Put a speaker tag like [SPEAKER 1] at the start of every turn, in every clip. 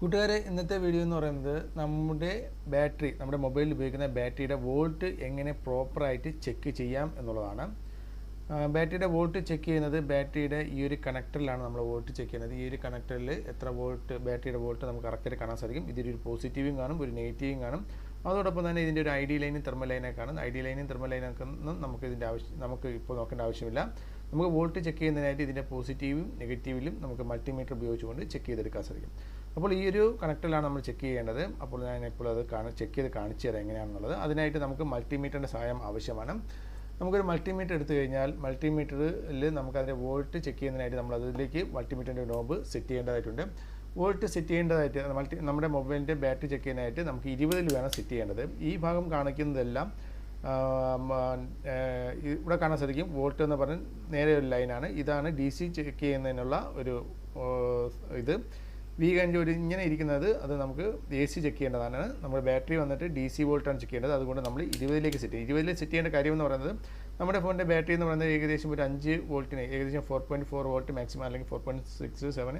[SPEAKER 1] കൂട്ടുകാരെ ഇന്നത്തെ വീഡിയോ എന്ന് പറയുന്നത് നമ്മുടെ ബാറ്ററി നമ്മുടെ മൊബൈലിൽ ഉപയോഗിക്കുന്ന ബാറ്ററിയുടെ വോൾട്ട് എങ്ങനെ പ്രോപ്പറായിട്ട് ചെക്ക് ചെയ്യാം എന്നുള്ളതാണ്. ബാറ്ററിയുടെ വോൾട്ട് ചെക്ക് ചെയ്യുന്നത് ബാറ്ററിയുടെ ഈ ഒരു കണക്ടറിലാണ് നമ്മൾ വോൾട്ട് ചെക്ക് ചെയ്യുന്നത്. ഈ ഒരു കണക്ടറിൽ എത്ര വോൾട്ട് ബാറ്ററിയുടെ വോൾട്ട് നമുക്ക് കറക്റ്റായിട്ട് കാണാൻ സാധിക്കും. ഇതിലൊരു പോസിറ്റീവും കാണും ഒരു നെഗറ്റീവും കാണും. അതോടൊപ്പം തന്നെ ഇതിന്റെ ഒരു ഐ ഡി ലൈനും തെർമൽ ലൈനൊക്കെ കാണും. ഐ ഡി ലൈനും തെർമൽ ലൈനൊക്കെ നമുക്ക് ഇതിന്റെ ആവശ്യം നമുക്ക് ഇപ്പോൾ നോക്കേണ്ട ആവശ്യമില്ല. നമുക്ക് വോൾട്ട് ചെക്ക് ചെയ്യുന്നതിനായിട്ട് ഇതിന്റെ പോസിറ്റീവും നെഗറ്റീവിലും നമുക്ക് മൾട്ടിമീറ്റർ ഉപയോഗിച്ചുകൊണ്ട് ചെക്ക് ചെയ്തെടുക്കാൻ സാധിക്കും. അപ്പോൾ ഈ ഒരു കണക്ടറിലാണ് നമ്മൾ ചെക്ക് ചെയ്യേണ്ടത്. അപ്പോൾ ഞാൻ ഇപ്പോൾ അത് കാണ ചെക്ക് ചെയ്ത് കാണിച്ചു തരാം എങ്ങനെയാണെന്നുള്ളത്. അതിനായിട്ട് നമുക്ക് മൾട്ടിമീറ്ററിന്റെ സഹായം ആവശ്യമാണ്. നമുക്കൊരു മൾട്ടിമീറ്റർ എടുത്തു കഴിഞ്ഞാൽ മൾട്ടിമീറ്ററിൽ നമുക്ക് അതിന്റെ വോൾട്ട് ചെക്ക് ചെയ്യുന്നതിനായിട്ട് നമ്മൾ അതിലേക്ക് മൾട്ടിമീറ്ററിന്റെ നോബ് സെറ്റ് ചെയ്യേണ്ടതായിട്ടുണ്ട്. വോൾട്ട് സെറ്റ് ചെയ്യേണ്ടതായിട്ട് മൾട്ടി നമ്മുടെ മൊബൈലിന്റെ ബാറ്ററി ചെക്ക് ചെയ്യാനായിട്ട് നമുക്ക് ഇരുപതിൽ വേണം സെറ്റ് ചെയ്യേണ്ടത്. ഈ ഭാഗം കാണിക്കുന്നതെല്ലാം ഇവിടെ കാണാൻ സാധിക്കും വോൾട്ട് എന്ന് പറഞ്ഞ നേരെ ഒരു ലൈനാണ്. ഇതാണ് ഡി സി ചെക്ക് ചെയ്യുന്നതിനുള്ള ഒരു ഇത്. വി കഴിഞ്ഞ് ഒരു ഇങ്ങനെ ഇരിക്കുന്നത് അത് നമുക്ക് എ സി ചെക്ക് ചെയ്യേണ്ടതാണ്. നമ്മുടെ ബാറ്ററി വന്നിട്ട് ഡി സി വോൾട്ടാണ് ചെക്ക് ചെയ്യേണ്ടത്. അതുകൊണ്ട് നമ്മൾ ഇരുപതിലേക്ക് സെറ്റ് ചെയ്യും. ഇരുപതിൽ സെറ്റ് ചെയ്യേണ്ട കാര്യം എന്ന് പറയുന്നത് നമ്മുടെ ഫോണിന്റെ ബാറ്ററി എന്ന് പറയുന്നത് ഏകദേശം ഒരു അഞ്ച് വോൾട്ടിന് ഏകദേശം four point four volt maximum അല്ലെങ്കിൽ ഫോർ പോയിന്റ് സിക്സ് സെവൻ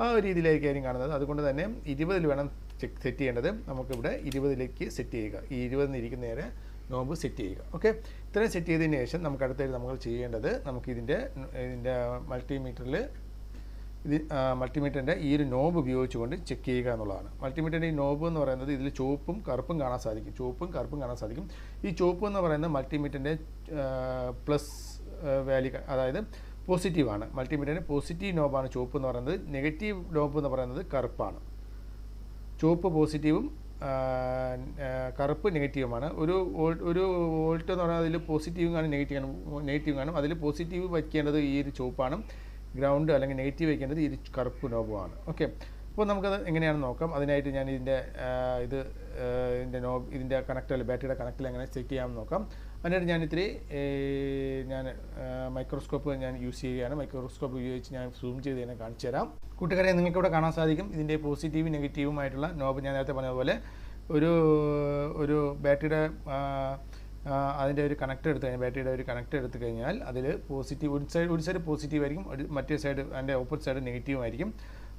[SPEAKER 1] ആ ഒരു രീതിയിലായിരിക്കും കാണുന്നത്. അതുകൊണ്ട് തന്നെ ഇരുപതിൽ വേണം ചെക്ക് സെറ്റ് ചെയ്യേണ്ടത്. നമുക്കിവിടെ ഇരുപതിലേക്ക് സെറ്റ് ചെയ്യുക. ഈ ഇരുപതിന് ഇരിക്കുന്ന നേരെ നോബ് സെറ്റ് ചെയ്യുക. ഓക്കെ ഇത്രയും സെറ്റ് ചെയ്തതിന് ശേഷം നമുക്ക് അടുത്തായിട്ട് നമ്മൾ ചെയ്യേണ്ടത് നമുക്ക് ഇതിന്റെ മൾട്ടിമീറ്ററിൽ ഇത് മൾട്ടിമീറ്ററിന്റെ ഈ ഒരു നോബ് ഉപയോഗിച്ചുകൊണ്ട് ചെക്ക് ചെയ്യുക എന്നുള്ളതാണ്. മൾട്ടിമീറ്ററിന്റെ ഈ നോബ് എന്ന് പറയുന്നത് ഇതിൽ ചുവപ്പും കറുപ്പും കാണാൻ സാധിക്കും. ചുവപ്പും കറുപ്പും കാണാൻ സാധിക്കും. ഈ ചുവപ്പ് എന്ന് പറയുന്നത് മൾട്ടിമീറ്ററിന്റെ പ്ലസ് വാല്യൂ അതായത് പോസിറ്റീവാണ് മൾട്ടിമീറ്ററിന്റെ പോസിറ്റീവ് നോബാണ് ചുവപ്പ് എന്ന് പറയുന്നത്. നെഗറ്റീവ് നോബ് എന്ന് പറയുന്നത് കറുപ്പാണ്. ചുവപ്പ് പോസിറ്റീവും കറുപ്പ് നെഗറ്റീവുമാണ് ഒരു ഒരു വോൾട്ട് എന്ന് പറഞ്ഞാൽ അതിൽ പോസിറ്റീവും കാണും നെഗറ്റീവ് നെഗറ്റീവ് കാണും. അതിൽ പോസിറ്റീവ് വയ്ക്കേണ്ടത് ഈ ഒരു ചുവപ്പാണ്. ഗ്രൗണ്ട് അല്ലെങ്കിൽ നെഗറ്റീവ് വയ്ക്കേണ്ടത് ഈ ഒരു കറുപ്പ് നോബുമാണ് ഓക്കെ അപ്പോൾ നമുക്കത് എങ്ങനെയാണെന്ന് നോക്കാം. അതിനായിട്ട് ഞാൻ ഇതിന്റെ ഇത് ഇതിന്റെ നോബ് ഇതിന്റെ കണക്റ്റർ ബാറ്ററിയുടെ കണക്റ്റിൽ എങ്ങനെ സെറ്റ് ചെയ്യാമെന്ന് നോക്കാം. അതിനായിട്ട് ഞാൻ ഇത്തിരി ഞാൻ മൈക്രോസ്കോപ്പ് ഞാൻ യൂസ് ചെയ്യുകയാണ്. മൈക്രോസ്കോപ്പ് ഉപയോഗിച്ച് ഞാൻ സൂം ചെയ്ത് തന്നെ കാണിച്ചു തരാം. കൂട്ടുകാരെ നിങ്ങൾക്ക് ഇവിടെ കാണാൻ സാധിക്കും. ഇതിന്റെ പോസിറ്റീവും നെഗറ്റീവുമായിട്ടുള്ള നോബ് ഞാൻ നേരത്തെ പറഞ്ഞതുപോലെ ഒരു ഒരു ബാറ്ററിയുടെ അതിന്റെ ഒരു കണക്ട് എടുത്ത് കഴിഞ്ഞാൽ ബാറ്ററിയുടെ ഒരു കണക്ട് എടുത്തു കഴിഞ്ഞാൽ അതിൽ പോസിറ്റീവ് ഒരു സൈഡ് ഒരു സൈഡ് പോസിറ്റീവ് ആയിരിക്കും മറ്റേ സൈഡ് അതിന്റെ ഓപ്പോസിറ്റ് സൈഡ് നെഗറ്റീവ് ആയിരിക്കും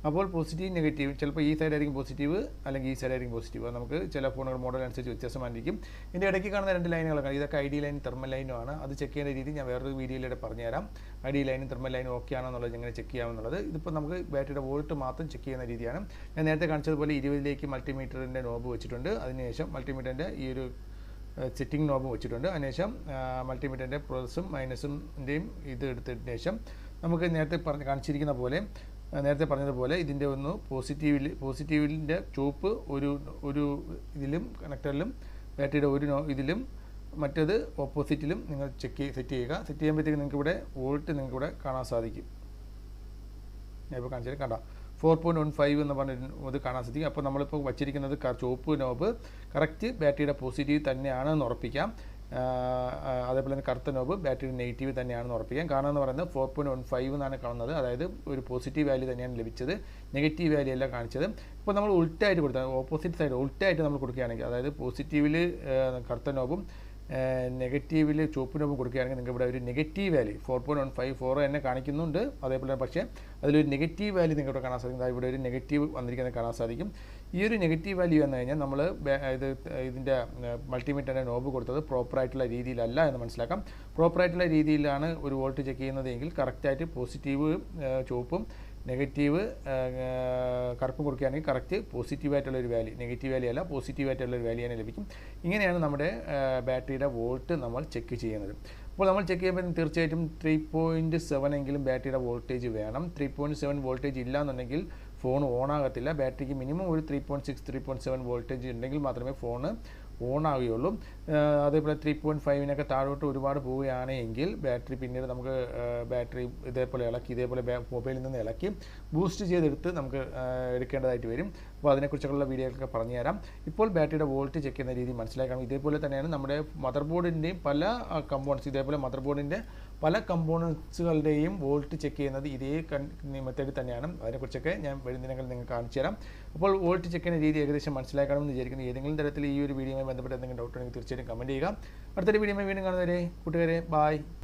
[SPEAKER 1] അപ്പോൾ പോസിറ്റീവ് നെഗറ്റീവ് ചിലപ്പോൾ ഈ സൈഡായിരിക്കും പോസിറ്റീവ് അല്ലെങ്കിൽ ഈ സൈഡായിരിക്കും പോസിറ്റീവ് നമുക്ക് ചില ഫോണുകൾ മോഡൽ അനുസരിച്ച് വ്യത്യാസമായിരിക്കും ഇതിന്റെ ഇടയ്ക്ക് കാണുന്ന രണ്ട് ലൈനുകളൊക്കെ ഇതൊക്കെ ഐ ഡി ലൈൻ തെർമൽ ലൈനും ആണ്. അത് ചെക്ക് ചെയ്യേണ്ട രീതി ഞാൻ വേറൊരു വീഡിയോയിലൂടെ പറഞ്ഞുതരാം. ഐ ഡി ലൈനും തെർമൽ ലൈനും ഓക്കെ ആണെന്നുള്ളത് എങ്ങനെ ചെക്ക് ചെയ്യാമെന്നുള്ളത്. ഇതിപ്പോൾ നമുക്ക് ബാറ്ററിയുടെ വോൾട്ട് മാത്രം ചെക്ക് ചെയ്യുന്ന രീതിയാണ്. ഞാൻ നേരത്തെ കാണിച്ചതുപോലെ ഇരുപതിലേക്ക് മൾട്ടിമീറ്ററിന്റെ നോബ് വെച്ചിട്ടുണ്ട്. അതിനുശേഷം മൾട്ടിമീറ്ററിന്റെ ഈ ഒരു സെറ്റിംഗ് നോബും വെച്ചിട്ടുണ്ട്. അതിനുശേഷം മൾട്ടിമീറ്ററിന്റെ പ്ലസും മൈനസും ഇത് എടുത്തതിന് ശേഷം നമുക്ക് നേരത്തെ പറഞ്ഞ് കാണിച്ചിരിക്കുന്ന പോലെ നേരത്തെ പറഞ്ഞതുപോലെ ഇതിന്റെ ഒന്ന് പോസിറ്റീവിൽ പോസിറ്റീവിന്റെ ചുവപ്പ് ഒരു ഒരു ഇതിലും കണക്ടറിലും ബാറ്ററിയുടെ ഒരു ഇതിലും മറ്റത് ഓപ്പോസിറ്റിലും നിങ്ങൾ ചെക്ക് സെറ്റ് ചെയ്യുക. സെറ്റ് ചെയ്യുമ്പോഴത്തേക്ക് നിങ്ങൾക്ക് ഇവിടെ വോൾട്ട് നിങ്ങൾക്ക് ഇവിടെ കാണാൻ സാധിക്കും. ഞാൻ ഇപ്പോൾ കാണിച്ചാൽ കണ്ട. ഫോർ പോയിന്റ് വൺ ഫൈവ് എന്ന് പറഞ്ഞ ഇത് കാണാൻ സാധിക്കും. അപ്പോൾ നമ്മളിപ്പോൾ വച്ചിരിക്കുന്നത് ചുവപ്പ് നോബ് കറക്റ്റ് ബാറ്ററിയുടെ പോസിറ്റീവ് തന്നെയാണെന്ന് ഉറപ്പിക്കാം. ആ, ആ, അതേപോലെ തന്നെ കറുത്ത നോബ് ബാറ്ററി നെഗറ്റീവ് തന്നെയാണെന്ന് ഉറപ്പിക്കാം. കാരണം എന്ന് പറയുന്നത് ഫോർ പോയിന്റ് വൺ ഫൈവ് എന്നാണ് കാണുന്നത്. അതായത് ഒരു പോസിറ്റീവ് വാല്യൂ തന്നെയാണ് ലഭിച്ചത്. നെഗറ്റീവ് വാല്യൂ അല്ല കാണിച്ചത്. ഇപ്പോൾ നമ്മൾ ഉൾട്ടായിട്ട് കൊടുത്താൽ ഓപ്പോസിറ്റ് സൈഡ് ഉൾട്ടായിട്ട് നമ്മൾ കൊടുക്കുകയാണെങ്കിൽ അതായത് പോസിറ്റീവിൽ കറുത്ത നോബും നെഗറ്റീവിൽ ചുവപ്പ് നോബും കൊടുക്കുകയാണെങ്കിൽ നിങ്ങൾക്ക് ഇവിടെ ഒരു negative value four point one five four തന്നെ കാണിക്കുന്നുണ്ട്. അതേപോലെ പക്ഷേ അതിലൊരു നെഗറ്റീവ് വാല്യൂ നിങ്ങൾക്ക് ഇവിടെ കാണാൻ സാധിക്കും. അതായത് ഇവിടെ ഒരു നെഗറ്റീവ് വന്നിരിക്കുന്നത് കാണാൻ സാധിക്കും. ഈ ഒരു നെഗറ്റീവ് വാല്യൂ എന്ന് കഴിഞ്ഞാൽ നമ്മൾ ഇത് ഇതിന്റെ മൾട്ടിമീറ്ററിന്റെ നോബ് കൊടുത്തത് പ്രോപ്പറായിട്ടുള്ള രീതിയിലല്ല എന്ന് മനസ്സിലാക്കാം. പ്രോപ്പറായിട്ടുള്ള രീതിയിലാണ് ഒരു വോൾട്ട് ചെക്ക് ചെയ്യുന്നതെങ്കിൽ കറക്റ്റായിട്ട് പോസിറ്റീവ് ചുവപ്പും നെഗറ്റീവ് കറുപ്പ് കൊടുക്കുകയാണെങ്കിൽ കറക്റ്റ് പോസിറ്റീവായിട്ടുള്ള ഒരു വാല്യൂ നെഗറ്റീവ് വാല്യൂ അല്ല പോസിറ്റീവായിട്ടുള്ള ഒരു വാല്യൂ തന്നെ ലഭിക്കും. ഇങ്ങനെയാണ് നമ്മുടെ ബാറ്ററിയുടെ വോൾട്ട് നമ്മൾ ചെക്ക് ചെയ്യുന്നത്. അപ്പോൾ നമ്മൾ ചെക്ക് ചെയ്യുമ്പോൾ തീർച്ചയായിട്ടും ത്രീ പോയിന്റ് സെവൻ എങ്കിലും ബാറ്ററിയുടെ വോൾട്ടേജ് വേണം. ത്രീ പോയിന്റ് സെവൻ വോൾട്ടേജ് ഇല്ല എന്നുണ്ടെങ്കിൽ ഫോൺ ഓൺ ആകത്തില്ല ബാറ്ററിക്ക് മിനിമം ഒരു three point six three point seven voltage ഉണ്ടെങ്കിൽ മാത്രമേ ഫോൺ ഓൺ ആവുകയുള്ളൂ അതേപോലെ ത്രീ പോയിന്റ് ഫൈവിനൊക്കെ താഴോട്ട് ഒരുപാട് പോവുകയാണെങ്കിൽ ബാറ്ററി പിന്നീട് നമുക്ക് ബാറ്ററി ഇതേപോലെ ഇളക്കി ഇതേപോലെ മൊബൈലിൽ നിന്ന് ഇളക്കി ബൂസ്റ്റ് ചെയ്തെടുത്ത് നമുക്ക് എടുക്കേണ്ടതായിട്ട് വരും. അപ്പോൾ അതിനെക്കുറിച്ചുള്ള വീഡിയോകളൊക്കെ പറഞ്ഞു തരാം. ഇപ്പോൾ ബാറ്ററിയുടെ വോൾട്ട് ചെക്ക് ചെയ്യുന്ന രീതി മനസ്സിലാക്കണം. ഇതേപോലെ തന്നെയാണ് നമ്മുടെ മദർ ബോർഡിന്റെയും പല കമ്പോണൻസ് ഇതേപോലെ മദർ ബോർഡിന്റെ പല കമ്പോണൻസുകളുടെയും വോൾട്ട് ചെക്ക് ചെയ്യുന്നത് ഇതേ മെത്തേഡിൽ തന്നെയാണ്. അതിനെക്കുറിച്ചൊക്കെ ഞാൻ വരും ദിനങ്ങളിൽ നിങ്ങൾക്ക് കാണിച്ചു തരാം. അപ്പോൾ വോൾട്ട് ചെക്ക് ചെയ്യുന്ന രീതി ഏകദേശം മനസ്സിലാക്കണമെന്ന് വിചാരിക്കുന്നു. ഏതെങ്കിലും തരത്തിൽ ഈ ഒരു വീഡിയോയുമായി ബന്ധപ്പെട്ട് എന്തെങ്കിലും ഡൗട്ട് ഉണ്ടെങ്കിൽ തീർച്ചയായിട്ടും കമന്റ് ചെയ്യുക. അടുത്തൊരു വീഡിയോയുമായി വീണ്ടും കാണുന്നവരെ കൂട്ടുകാരെ ബായ്